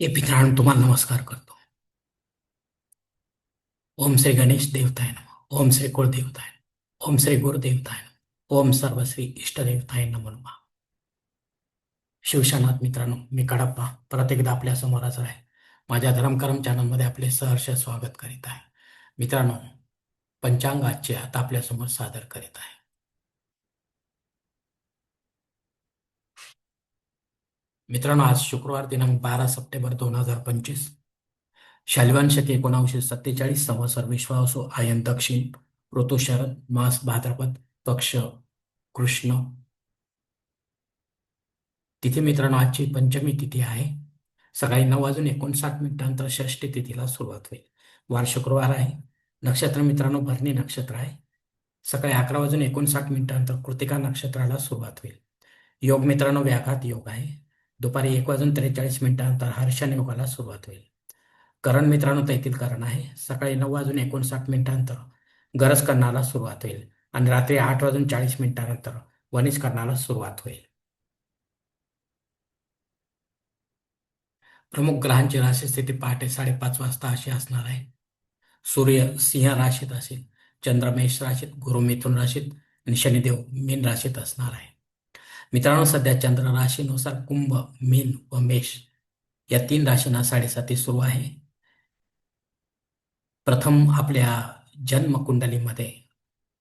हे पितरांनो तुम्हाला नमस्कार करतो ओम श्री गणेश देवताय नम। ओम श्री कुळदेवताय ओम श्री गुरुदेवताय नमः. ओम सर्वश्री इष्टदेवताय नमो नमः। शिवशानाथ मित्रांनो मी कडप्पा परत एकदा आपल्यासमोर हजर आहे. माझ्या धर्मकरम चॅनलमध्ये आपले सहर्ष स्वागत करीत आहे. मित्रांनो पंचांग आजचे आता आपल्यासमोर सादर करीत आहे. मित्रांनो आज शुक्रवार दिनांक बारा सप्टेंबर दोन हजार पंचवीस. शालिवान शके एकोणावीसशे सत्तेचाळीस संवत्सर विश्वासो आयन दक्षिण ऋतू शरद मास भाद्रपद पक्ष कृष्ण. तिथे मित्रांनो आजची पंचमी तिथी आहे. सकाळी नऊ वाजून एकोणसाठ मिनिटांतर षष्टी तिथीला सुरुवात होईल. वार शुक्रवार आहे. नक्षत्र मित्रांनो भरणी नक्षत्र आहे. सकाळी अकरा वाजून एकोणसाठ मिनिटांतर कृतिका नक्षत्राला सुरुवात होईल. योग मित्रांनो व्याघात योग आहे. दुपारी एक वाजून त्रेचाळीस मिनिटानंतर हर्षण योगाला सुरुवात होईल. करण मित्रांनो तेथील करण आहे. सकाळी नऊ वाजून एकोणसाठ मिनिटानंतर गरज करणाला सुरुवात होईल आणि रात्री आठ वाजून चाळीस मिनिटानंतर वनिष्करणाला सुरुवात होईल. प्रमुख ग्रहांची राशी स्थिती पहाटे साडेपाच वाजता अशी असणार आहे. सूर्य सिंह राशीत असेल चंद्र मेष राशीत गुरु मिथुन राशीत आणि शनिदेव मीन राशीत असणार आहे. मित्रांनो सध्या चंद्र राशीनुसार कुंभ मीन व मेष या तीन राशींना साडेसाती सुरू आहे. प्रथम आपल्या जन्मकुंडलीमध्ये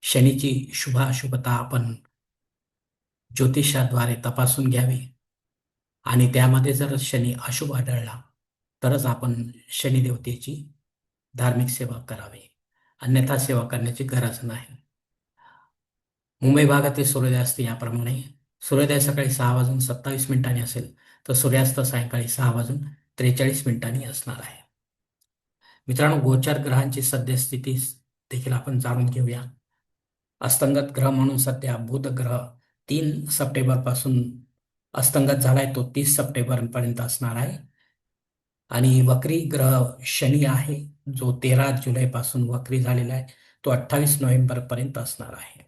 शनीची शुभाशुभता आपण ज्योतिषाद्वारे तपासून घ्यावी. आणि त्यामध्ये जर शनी अशुभ आढळला तरच आपण शनिदेवतेची धार्मिक सेवा करावी. अन्यथा सेवा करण्याची गरज नाही. मुंबई भागातील सूर्यास्त याप्रमाणे सूर्योदय सकाळी सहा वाजून सत्तावीस मिनिटांनी असेल तर सूर्यास्त सायंकाळी सहा वाजून त्रेचाळीस मिनिटांनी असणार आहे. मित्रांनो गोचर ग्रहांची सद्यस्थिती देखील आपण जाणून घेऊया. अस्तंगत ग्रह म्हणून सध्या बुध ग्रह तीन सप्टेंबरपासून अस्तंगत झालाय तो तीस सप्टेंबर पर्यंत असणार आहे. आणि वक्री ग्रह शनी आहे जो तेरा जुलैपासून वक्री झालेला आहे तो अठ्ठावीस नोव्हेंबर पर्यंत असणार आहे.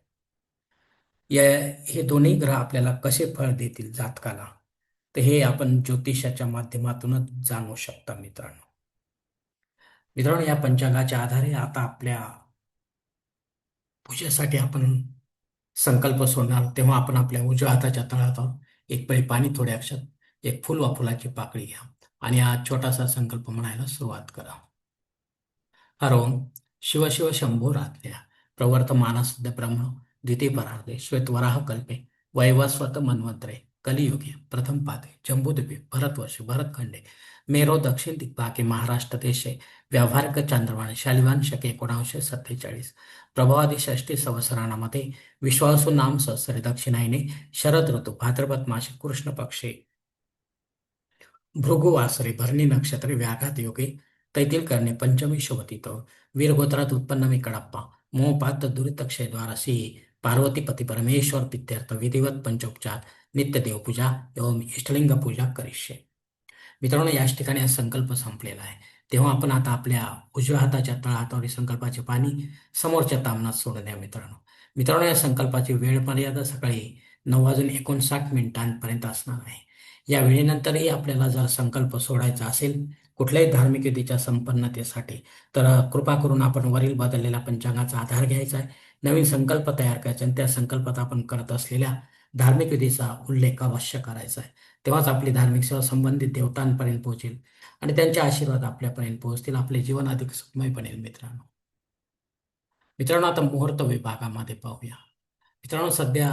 या हे दोन्ही ग्रह आपल्याला कसे फळ देतील जातकाला तर हे आपण ज्योतिषाच्या माध्यमातूनच जाणू शकता मित्रांनो. मित्रांनो या पंचांगाच्या आधारे आता आपल्या पूजेसाठी आपण संकल्प सोडणार तेव्हा आपण आपल्या उजव्या हाताच्या तळात एक पळी पाणी थोड्या अक्षात एक फुल वा फुलाची पाकळी घ्या आणि हा छोटासा संकल्प म्हणायला सुरुवात करा. हर ओम शिव शिव शंभो रातल्या प्रवर्तमानसुद्ध ब्रह्म द्वितीय परार्धे श्वेतवराह कल्पे वैवस्वत मन्वंतरे कलियुगे प्रथम पादे जम्बूद्वीपे भरतवर्षे भरतखंडे मेरो दक्षिण दिग्भागे महाराष्ट्र देशे व्यावहारिक चांद्रवाण शालिवान शके एकोणाशे सत्तेचाळीस प्रभावादी षष्टी संवत्सराणामध्ये विश्वासू नाम सहस्रे दक्षिणायने शरद ऋतू भाद्रपद मासे कृष्ण पक्षे भृगुवासरे भरणी नक्षत्रे व्याघात योगे तैतील करणे पंचमी शोभतीत वीरगोत्रात उत्पन्न मी कडप्पा मोपात दुरितक्षयद्वारा सिंह पार्वतीपती परमेश्वर पित्यर्थ विधिवत पंचोपचार नित्य देवपूजा एवं इष्टलिंग पूजा करिष्ये. मित्रांनो याच ठिकाणी हा संकल्प संपलेला आहे. तेव्हा आपण आता आपल्या उजव्या हाताच्या तळहातावरील संकल्पाचे पाणी समोरच्या तामनात सोडून द्या मित्रांनो. मित्रांनो या संकल्पाची वेळ मर्यादा सकाळी नऊ वाजून एकोणसाठ मिनिटांपर्यंत असणार आहे. या वेळेनंतरही आपल्याला जर संकल्प सोडायचा असेल कुठल्याही धार्मिक विधीच्या संपन्नतेसाठी तर कृपा करून आपण वरील बदललेल्या पंचांगाचा आधार घ्यायचा आहे. नवीन संकल्प तयार करायचा आणि त्या संकल्पात आपण करत असलेल्या धार्मिक विधीचा उल्लेख अवश्य करायचा आहे. तेव्हाच आपली धार्मिक सेवा संबंधित देवतांपर्यंत पोहोचेल आणि त्यांचे आशीर्वाद आपल्यापर्यंत पोहोचतील आपले जीवन अधिक सुखमय बनेल मित्रांनो. मित्रांनो आता मुहूर्त विभागामध्ये पाहूया. मित्रांनो सध्या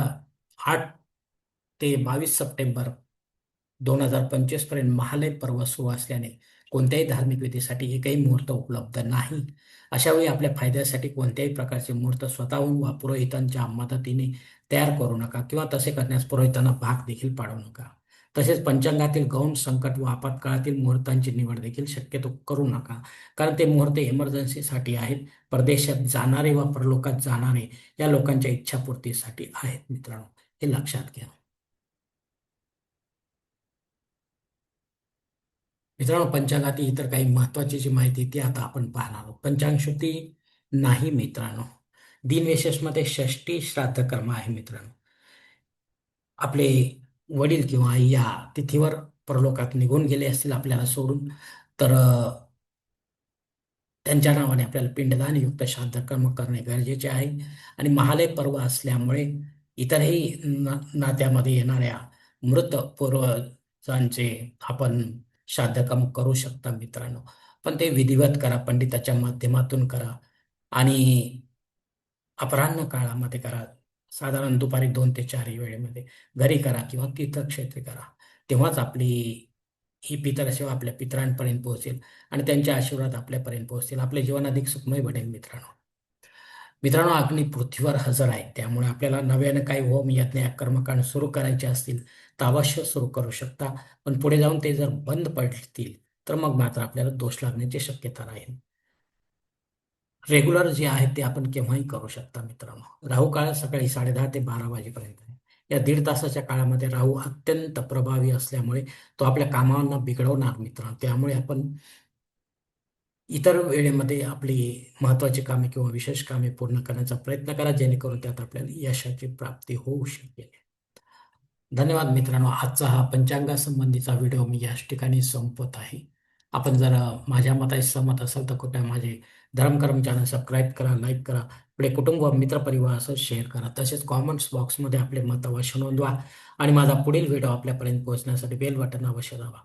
आठ ते बावीस सप्टेंबर दोन हजार पंचवीसपर्यंत महालय पर्व सुरू असल्याने कोणत्याही धार्मिक विधीसाठी एकही मुहूर्त उपलब्ध नाही. अशावेळी आपल्या फायद्यासाठी कोणत्याही प्रकारचे मुहूर्त स्वतःहून वा पुरोहितांच्या मदतीने तयार करू नका किंवा तसे करण्यास पुरोहितांना भाग देखील पाडू नका. तसेच पंचांगातील गौण संकट व आपत्काळातील मुहूर्तांची निवड देखील शक्यतो करू नका. कारण ते मुहूर्त इमर्जन्सीसाठी आहेत. परदेशात जाणारे व परलोकात जाणारे या लोकांच्या इच्छापूर्तीसाठी आहेत मित्रांनो. हे लक्षात घ्या. मित्रांनो पंचांगातील इतर काही महत्वाची जी माहिती ती आता आपण पाहणार आहोत. पंचांग शुद्धी नाही मित्रांनो. दिनविशेषमध्ये षष्टी श्राद्ध कर्म आहे मित्रांनो. आपले वडील किंवा आई या तिथीवर परलोकात निघून गेले असतील आपल्याला सोडून तर त्यांच्या नावाने आपल्याला पिंडदान युक्त श्राद्ध कर्म करणे गरजेचे आहे. आणि महालय पर्व असल्यामुळे इतरही ना नात्यामध्ये येणाऱ्या मृत पूर्वजांचे आपण श्राद्धकर्म करू शकता मित्रांनो. पण ते विधिवत करा पंडिताच्या माध्यमातून करा आणि अपराह्न काळामध्ये करा. साधारण दुपारी दोन ते चार वेळेमध्ये घरी करा किंवा तीर्थक्षेत्री करा. तेव्हाच आपली ही पितरसेवा आपल्या पितरांपर्यंत पोहोचेल आणि त्यांचे आशीर्वाद आपल्यापर्यंत पोहोचतील आपले जीवन अधिक सुखमय बनेल मित्रांनो. मित्रांनो अग्नी पृथ्वीवर हजर आहे. त्यामुळे आपल्याला नव्यानं काही होम यज्ञ कर्मकांड सुरू करायचे असतील तर अवश्य सुरू करू शकता. पण पुढे जाऊन ते जर बंद पडतील तर मग मात्र आपल्याला दोष लागण्याची शक्यता राहील. रेग्युलर जे आहे ते आपण केव्हाही करू शकता मित्रांनो. राहू काळ सकाळी साडेदहा ते बारा वाजेपर्यंत आहे. या दीड तासाच्या काळामध्ये राहू अत्यंत प्रभावी असल्यामुळे तो आपल्या कामांना बिघडवणार मित्रांनो. त्यामुळे आपण इतर वेळेमध्ये आपली महत्त्वाची कामे किंवा विशेष कामे पूर्ण करण्याचा प्रयत्न करा जेणेकरून त्यात आपल्याला यशाची प्राप्ती होऊ शकेल. धन्यवाद मित्रांनो. आजचा हा पंचांगासंबंधीचा व्हिडिओ मी याच ठिकाणी संपत आहे. आपण जर माझ्या मताशी सहमत असाल तर कृपया माझे धर्मकर्म चॅनल सबस्क्राईब करा लाईक करा आपले कुटुंब मित्रपरिवार असं शेअर करा. तसेच कॉमेंट्स बॉक्समध्ये आपले मत अवश्य नोंदवा आणि माझा पुढील व्हिडिओ आपल्यापर्यंत पोहोचण्यासाठी बेल बटन अवश्य दाबा.